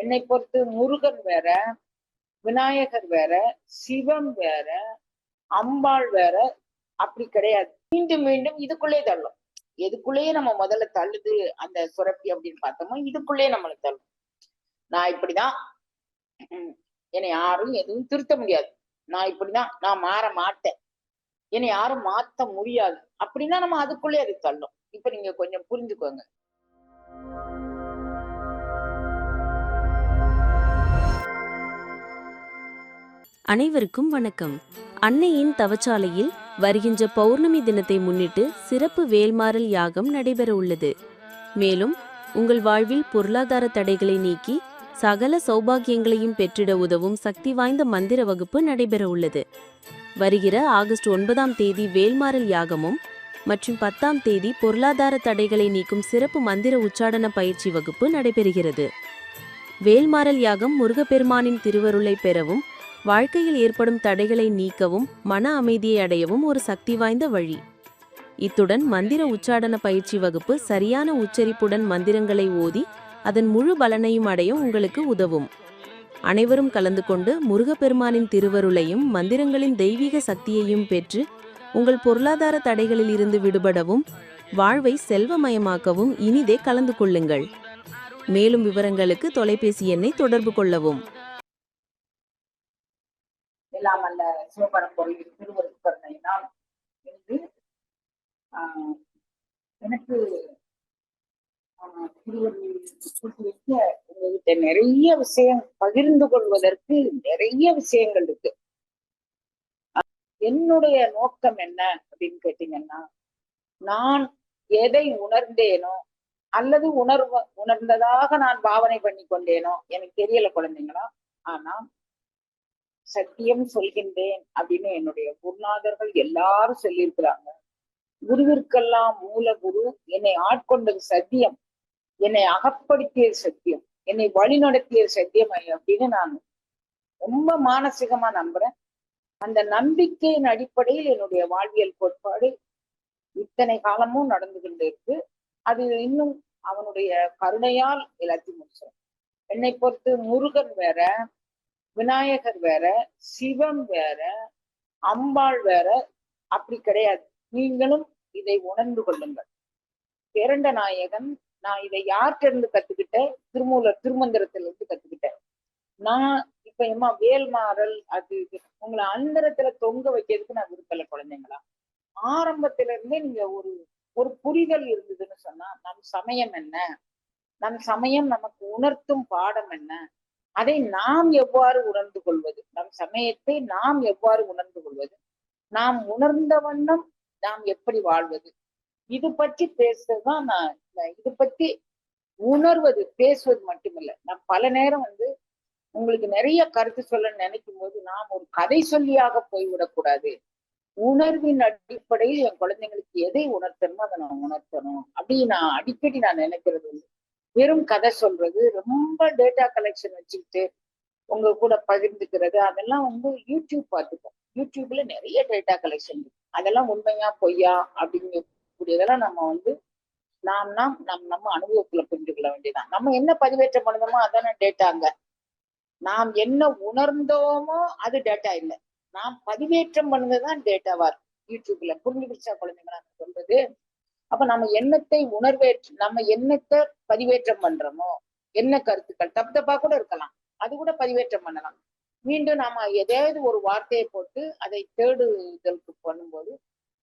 என்னை பொறுத்து முருகன் வேற விநாயகர் வேற சிவம் வேற அம்பாள் வேற அப்படி கிடையாது. மீண்டும் மீண்டும் இதுக்குள்ளே தள்ளும். எதுக்குள்ளேயே நம்ம முதல்ல தள்ளுது அந்த சுரப்பி அப்படின்னு பார்த்தோமோ இதுக்குள்ளேயே நம்மளை தள்ளும். நான் இப்படிதான் உம், என்னை யாரும் எதுவும் திருத்த முடியாது. நான் இப்படிதான் நான் மாற மாட்டேன். என்னை யாரும் மாத்த முடியாது. அப்படின்னா நம்ம அதுக்குள்ளே அது தள்ளும். இப்ப நீங்க கொஞ்சம் புரிஞ்சுக்கோங்க. அனைவருக்கும் வணக்கம். அன்னையின் தவச்சாலையில் வருகின்ற பௌர்ணமி தினத்தை முன்னிட்டு சிறப்பு வேல்மாறல் யாகம் நடைபெற உள்ளது. மேலும் உங்கள் வாழ்வில் பொருளாதார தடைகளை நீக்கி சகல சௌபாகியங்களையும் பெற்றிட உதவும் சக்தி வாய்ந்த மந்திர வகுப்பு நடைபெற உள்ளது. வருகிற ஆகஸ்ட் ஒன்பதாம் தேதி வேல்மாறல் யாகமும் மற்றும் பத்தாம் தேதி பொருளாதார தடைகளை நீக்கும் சிறப்பு மந்திர உச்சாடன பயிற்சி வகுப்பு நடைபெறுகிறது. வேல்மாறல் யாகம் முருகப்பெருமானின் திருவருளை பெறவும் வாழ்க்கையில் ஏற்படும் தடைகளை நீக்கவும் மன அமைதியை அடையவும் ஒரு சக்தி வாய்ந்த வழி. இத்துடன் மந்திர உச்சாடன பயிற்சி வகுப்பு சரியான உச்சரிப்புடன் மந்திரங்களை ஓதி அதன் முழு பலனையும் அடைய உங்களுக்கு உதவும். அனைவரும் கலந்து கொண்டு முருகப்பெருமானின் திருவருளையும் மந்திரங்களின் தெய்வீக சக்தியையும் பெற்று உங்கள் பொருளாதார தடைகளில் இருந்து விடுபடவும் வாழ்வை செல்வமயமாக்கவும் இனிதே கலந்து கொள்ளுங்கள். மேலும் விவரங்களுக்கு தொலைபேசி எண்ணை தொடர்பு கொள்ளவும். எல்லாம் திருவருட்கருணையினால் என்று எனக்கு உங்ககிட்ட நிறைய விஷயம் பகிர்ந்து கொள்வதற்கு நிறைய விஷயங்கள் இருக்கு. என்னுடைய நோக்கம் என்ன அப்படின்னு கேட்டீங்கன்னா நான் எதை உணர்ந்தேனோ அல்லது உணர்வ உணர்ந்ததாக நான் பாவனை பண்ணி கொண்டேனோ எனக்கு தெரியல குழந்தைங்களா? ஆனா சத்தியம் சொல்கின்றேன் அப்படின்னு என்னுடைய குருநாதர்கள் எல்லாரும் சொல்லியிருக்கிறாங்க. குருவிற்கெல்லாம் மூல குரு என்னை ஆட்கொண்டது சத்தியம். என்னை அகப்படுத்திய சத்தியம். என்னை வழி நடத்திய சத்தியம் அப்படின்னு நான் ரொம்ப மானசீகமா நம்புறேன். அந்த நம்பிக்கையின் அடிப்படையில் என்னுடைய வாழ்வியல் கோட்பாடு இத்தனை காலமும் நடந்து கொண்டு இருக்கு. அது இன்னும் அவனுடைய கருணையால் எல்லாத்தையும் முடிச்சிடும். என்னை பொறுத்து முருகன் வேற விநாயகர் வேற சிவம் வேற அம்பாள் வேற அப்படி கிடையாது. நீங்களும் இதை உணர்ந்து கொள்ளுங்கள். இரண்ட நாயகன் நான் இதை யார்கிட்ட இருந்து கத்துக்கிட்டேன்? திருமூலர் திருமந்திரத்துல இருந்து கத்துக்கிட்டேன். நான் இப்ப எம்மா வேல்மாறல் அது இது உங்களை அந்தரத்துல தொங்க வைக்கிறதுக்கு நான் விருப்பல குழந்தைங்களா? ஆரம்பத்துல இருந்தே நீங்க ஒரு ஒரு புரிதல் இருந்ததுன்னு சொன்னா நம் சமயம் என்ன? நம் சமயம் நமக்கு உணர்த்தும் பாடம் என்ன? அதை நாம் எவ்வாறு உணர்ந்து கொள்வது? நம் சமயத்தை நாம் எவ்வாறு உணர்ந்து கொள்வது? நாம் உணர்ந்த வண்ணம் நாம் எப்படி வாழ்வது? இது பற்றி பேசுறதுதான் நான் இது பற்றி உணர்வது பேசுவது மட்டுமில்ல. நான் பல நேரம் வந்து உங்களுக்கு நிறைய கருத்து சொல்ல நினைக்கும் போது நாம் ஒரு கதை சொல்லியாக போய்விடக்கூடாது உணர்வின் அடிப்படையில் என் குழந்தைங்களுக்கு எதை உணர்த்தணுமோ அதை நான் உணர்த்தணும். அப்படி நான் அடிக்கடி நான் நினைக்கிறது உண்டு. வெறும் கதை சொல்றது ரொம்ப டேட்டா கலெக்ஷன் வச்சுக்கிட்டு உங்க கூட பகிர்ந்துக்கிறது அதெல்லாம் வந்து யூடியூப் பார்த்துப்போம். யூடியூப்ல நிறைய டேட்டா கலெக்ஷன் இருக்கு. அதெல்லாம் உண்மையா பொய்யா அப்படிங்கக்கூடியதெல்லாம் நம்ம வந்து நாம் நாம் நம் நம்ம அனுபவத்துல புரிந்து கொள்ள வேண்டியதான் நம்ம என்ன பதிவேற்றம் பண்ணுதோமோ அதான டேட்டாங்க நாம் என்ன உணர்ந்தோமோ அது டேட்டா இல்லை. நாம் பதிவேற்றம் பண்ணதுதான் டேட்டாவா இருக்கும் யூடியூப்ல புரிஞ்சுக்கிச்சா குழந்தைங்களா? நான் சொல்றது அப்ப நம்ம எண்ணத்தை உணர்வேற்று நம்ம எண்ணத்தை பதிவேற்றம் பண்றோமோ? என்ன கருத்துக்கள்? தப்பு தப்பா கூட இருக்கலாம். அது கூட பதிவேற்றம் பண்ணலாம். மீண்டும் நாம ஏதாவது ஒரு வார்த்தையை போட்டு அதை தேடுதலுக்கு பண்ணும்போது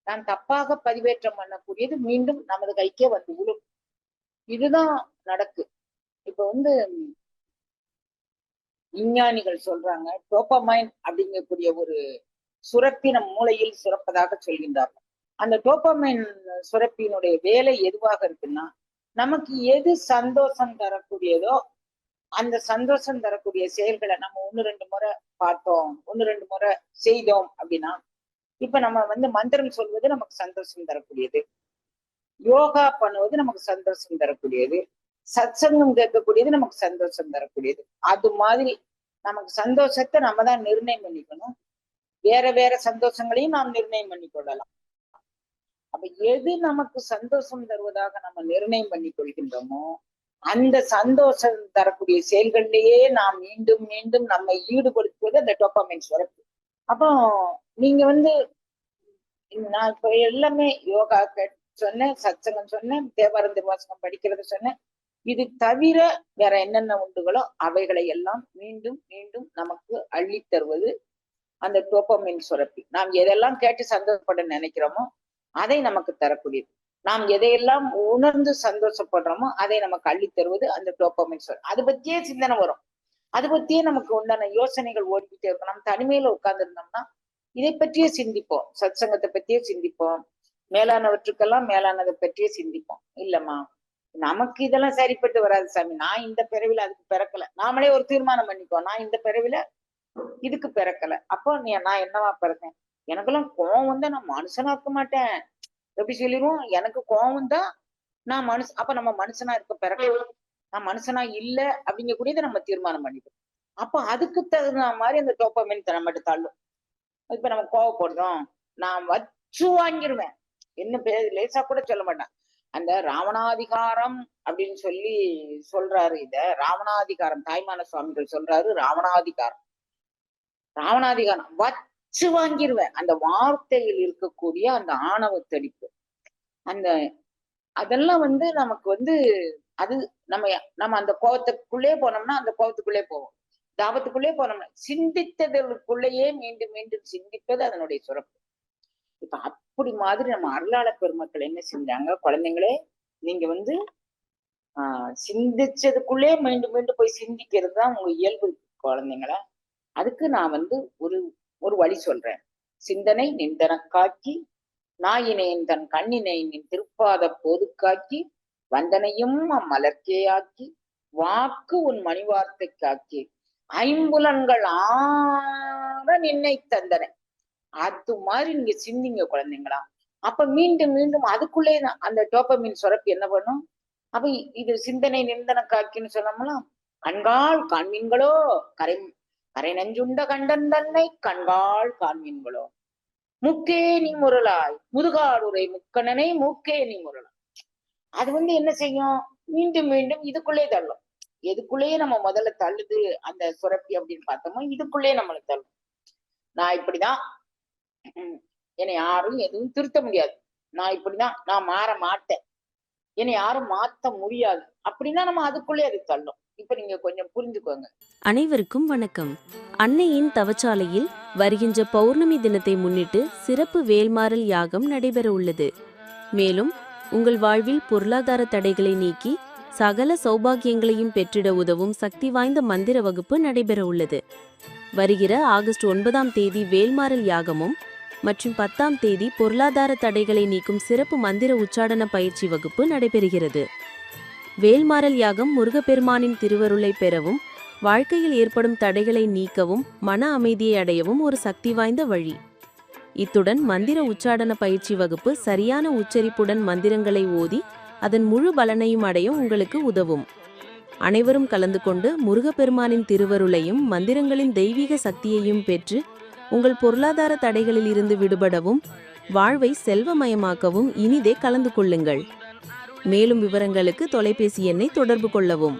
நான் தப்பாக பதிவேற்றம் பண்ணக்கூடியது மீண்டும் நமது கைக்கே வந்து விழும். இதுதான் நடக்கு. இப்ப வந்து விஞ்ஞானிகள் சொல்றாங்க டோப்பமைன் அப்படிங்கக்கூடிய ஒரு சுரப்பி நம் மூளையில் சுரப்பதாக சொல்கின்றார்கள். அந்த டோப்பமைன் சுரப்பியினுடைய வேலை எதுவாக இருக்குன்னா நமக்கு எது சந்தோஷம் தரக்கூடியதோ அந்த சந்தோஷம் தரக்கூடிய செயல்களை நம்ம ஒன்று ரெண்டு முறை பார்த்தோம் ஒன்று ரெண்டு முறை செய்தோம் அப்படின்னா இப்ப நம்ம வந்து மந்திரம் சொல்வது நமக்கு சந்தோஷம் தரக்கூடியது. யோகா பண்ணுவது நமக்கு சந்தோஷம் தரக்கூடியது. சத்சங்கம் கேட்கக்கூடியது நமக்கு சந்தோஷம் தரக்கூடியது. அது மாதிரி நமக்கு சந்தோஷத்தை நம்ம தான் நிர்ணயம் பண்ணிக்கணும். வேற வேற சந்தோஷங்களையும் நாம் நிர்ணயம் பண்ணி கொள்ளலாம் அப்ப எது நமக்கு சந்தோஷம் தருவதாக நம்ம நிர்ணயம் பண்ணி கொள்கின்றோமோ அந்த சந்தோஷம் தரக்கூடிய செயல்களிலேயே நாம் மீண்டும் மீண்டும் நம்மை ஈடுபடுத்துவது அந்த டோப்பமைன் சுரப்பு. அப்போ நீங்க வந்து நான் இப்ப எல்லாமே யோகா சொன்னேன் சத்சங்கம் சொன்னேன் தேவாரம் திருவாசகம் படிக்கிறது சொன்னேன். இது தவிர வேற என்னென்ன உண்டுகளோ அவைகளை எல்லாம் மீண்டும் மீண்டும் நமக்கு அள்ளி தருவது அந்த டோப்பமின் சுரப்பி. நாம் எதெல்லாம் கேட்டு சந்தோஷப்பட நினைக்கிறோமோ அதை நமக்கு தரக்கூடியது. நாம் எதையெல்லாம் உணர்ந்து சந்தோஷப்படுறோமோ அதை நமக்கு அள்ளி தருவது அந்த டோப்பமின் சொல். அது பத்தியே சிந்தனை வரும். அது பத்தியே நமக்கு உண்டான யோசனைகள் ஓடிக்கிட்டே இருக்கும். நம்ம தனிமையில உட்கார்ந்து இருந்தோம்னா இதை பற்றியே சிந்திப்போம். சத் சங்கத்தை பத்தியே சிந்திப்போம். மேலானவற்றுக்கெல்லாம் மேலானதை பற்றியே சிந்திப்போம். இல்லம்மா நமக்கு இதெல்லாம் சரிப்பட்டு வராது சாமி. நான் இந்த பிறவில அதுக்கு பிறக்கல. நாமளே ஒரு தீர்மானம் பண்ணிக்கோ நான் இந்த பிறவில இதுக்கு பிறக்கல. அப்போ நீ நான் என்னவா பிறந்தேன்? எனக்கெல்லாம் கோவம் வந்தா நான் மனுஷனா இருக்க மாட்டேன். எப்படி சொல்லிடுவோம் எனக்கு கோவம் தான் நான் மனுஷ அப்ப நம்ம மனுஷனா இருக்க பிறக்க நான் மனுஷனா இல்ல அப்படிங்கக்கூடியதை நம்ம தீர்மானம் பண்ணிக்கணும் அப்ப அதுக்கு தகுந்த மாதிரி அந்த டோப்பமின் நம்மகிட்ட தள்ளும். இப்ப நம்ம கோவப்படுறோம் நான் வச்சு வாங்கிருவேன். என்ன லேசா கூட சொல்ல மாட்டேன். அந்த ராவணாதிகாரம் அப்படின்னு சொல்லி சொல்றாரு இத. ராவணாதிகாரம் தாய்மான சுவாமிகள் சொல்றாரு ராவணாதிகாரம். ராவணாதிகாரம் அடிச்சு வாங்கிருவேன். அந்த வார்த்தையில் இருக்கக்கூடிய அந்த ஆணவ தடிப்பு அந்த அதெல்லாம் வந்து நமக்கு வந்து அது நம்ம நம்ம அந்த கோபத்துக்குள்ளே போனோம்னா அந்த கோபத்துக்குள்ளே போவோம். தாபத்துக்குள்ளே போனோம்னா சிந்தித்ததற்குள்ளேயே மீண்டும் மீண்டும் சிந்திப்பது அதனுடைய சுரப்பு இப்ப அப்படி மாதிரி நம்ம அருளாள பெருமக்கள் என்ன செஞ்சாங்க? குழந்தைங்களே நீங்க வந்து ஆஹ் சிந்திச்சதுக்குள்ளே மீண்டும் மீண்டும் போய் சிந்திக்கிறது தான் உங்க இயல்பு குழந்தைங்கள? அதுக்கு நான் வந்து ஒரு ஒரு வழி சொல்றேன். சிந்தனை நிந்தனக்காக்கி நாயினேன் தன் கண்ணினை நின் திருப்பாத போதுக்காக்கி வந்தனையும் அம்மலர்க்கே ஆக்கி வாக்கு உன் மணிவார்த்தை காக்கி ஐம்புலன்கள் ஆற நின்னை தந்தன. அது மாதிரி நீங்க சிந்திங்க குழந்தைங்களா. அப்ப மீண்டும் மீண்டும் அதுக்குள்ளே தான் அந்த டோப்பமின் சுரப்பி என்ன பண்ணும்? அப்ப இது சிந்தனை நிந்தன காக்கின்னு சொன்னோம்னா கண்கால் கண்மீன்களோ கரை அரை நஞ்சுண்ட கண்டன் தன்னை கண்காள் காண்மீன்களோ முக்கே நீ முரளாய். முதுகாடுரை முக்கணனை மூக்கே நீ முரளாய். அது வந்து என்ன செய்யும்? மீண்டும் மீண்டும் இதுக்குள்ளே தள்ளும். எதுக்குள்ளேயே நம்ம முதல்ல தள்ளுது அந்த சுரப்பி அப்படின்னு பார்த்தோமோ இதுக்குள்ளேயே நம்மளை தள்ளும். நான் இப்படிதான் உம், என்னை யாரும் எதுவும் திருத்த முடியாது. நான் இப்படிதான் நான் மாற மாட்டேன். என்னை யாரும் மாத்த முடியாது. அப்படின்னா நம்ம அதுக்குள்ளே அது தள்ளும். இப்ப நீங்க கொஞ்சம் புரிஞ்சுக்கோங்க. அனைவருக்கும் வணக்கம். அன்னையின் தவச்சாலையில் வருகின்ற பௌர்ணமி தினத்தை முன்னிட்டு சிறப்பு வேல்மாறல் யாகம் நடைபெற உள்ளது. மேலும் உங்கள் வாழ்வில் பொருளாதார தடைகளை நீக்கி சகல சௌபாகியங்களையும் பெற்றிட உதவும் சக்தி வாய்ந்த மந்திர வகுப்பு நடைபெற உள்ளது. வருகிற ஆகஸ்ட் ஒன்பதாம் தேதி வேல்மாறல் யாகமும் மற்றும் பத்தாம் தேதி பொருளாதார தடைகளை நீக்கும் சிறப்பு மந்திர உச்சாடன பயிற்சி வகுப்பு நடைபெறுகிறது. வேல்மாறல் யாகம் முருகப்பெருமானின் திருவருளை பெறவும் வாழ்க்கையில் ஏற்படும் தடைகளை நீக்கவும் மன அமைதியை அடையவும் ஒரு சக்தி வாய்ந்த வழி. இத்துடன் மந்திர உச்சாடன பயிற்சி வகுப்பு சரியான உச்சரிப்புடன் மந்திரங்களை ஓதி அதன் முழு பலனையும் அடைய உங்களுக்கு உதவும். அனைவரும் கலந்து கொண்டு முருகப்பெருமானின் திருவருளையும் மந்திரங்களின் தெய்வீக சக்தியையும் பெற்று உங்கள் பொருளாதார தடைகளில் இருந்து விடுபடவும் வாழ்வை செல்வமயமாக்கவும் இனிதே கலந்து கொள்ளுங்கள். மேலும் விவரங்களுக்கு தொலைபேசி எண்ணை தொடர்பு கொள்ளவும்.